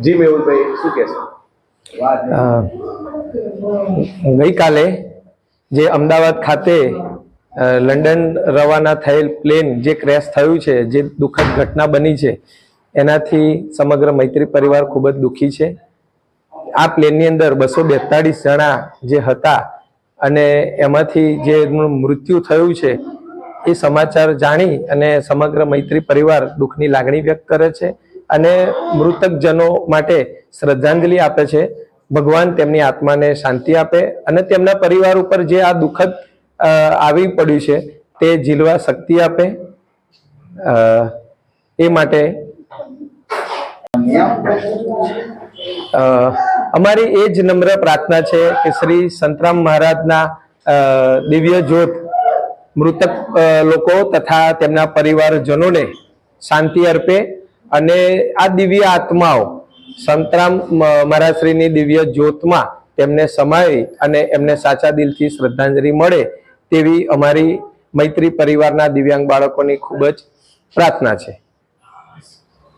જી, મેહુલભાઈ, શું કહેશો ગઈકાલે જે અમદાવાદ ખાતે લંડન રવાના થયેલ પ્લેન જે ક્રેશ થયું છે, જે દુઃખદ ઘટના બની છે, એનાથી સમગ્ર મૈત્રી પરિવાર ખૂબ જ દુઃખી છે. આ પ્લેનની અંદર બસો બેતાળીસ જણા જે હતા અને એમાંથી જે મૃત્યુ થયું છે, એ સમાચાર જાણી અને સમગ્ર મૈત્રી પરિવાર દુઃખની લાગણી વ્યક્ત કરે છે. અને મૃતકજનો માટે શ્રદ્ધાંજલિ આપે છે. ભગવાન તેમની આત્માને શાંતિ આપે અને તેમના પરિવાર ઉપર જે આ દુઃખદ આવી પડ્યું છે તે ઝીલવા શક્તિ આપે. એ માટે અમારી એ જ નમ્ર પ્રાર્થના છે કે શ્રી સંતરામ મહારાજના દિવ્ય જ્યોત મૃતક લોકો તથા તેમના પરિવારજનોને શાંતિ અર્પે. અને આ દિવ્ય આત્માઓ, સંતરામ મહારાજશ્રીની દિવ્ય જ્યોતમાં તેમને સમાવી અને એમને સાચા દિલથી શ્રદ્ધાંજલિ મળે તેવી અમારી મૈત્રી પરિવારના દિવ્યાંગ બાળકોની ખૂબ જ પ્રાર્થના છે.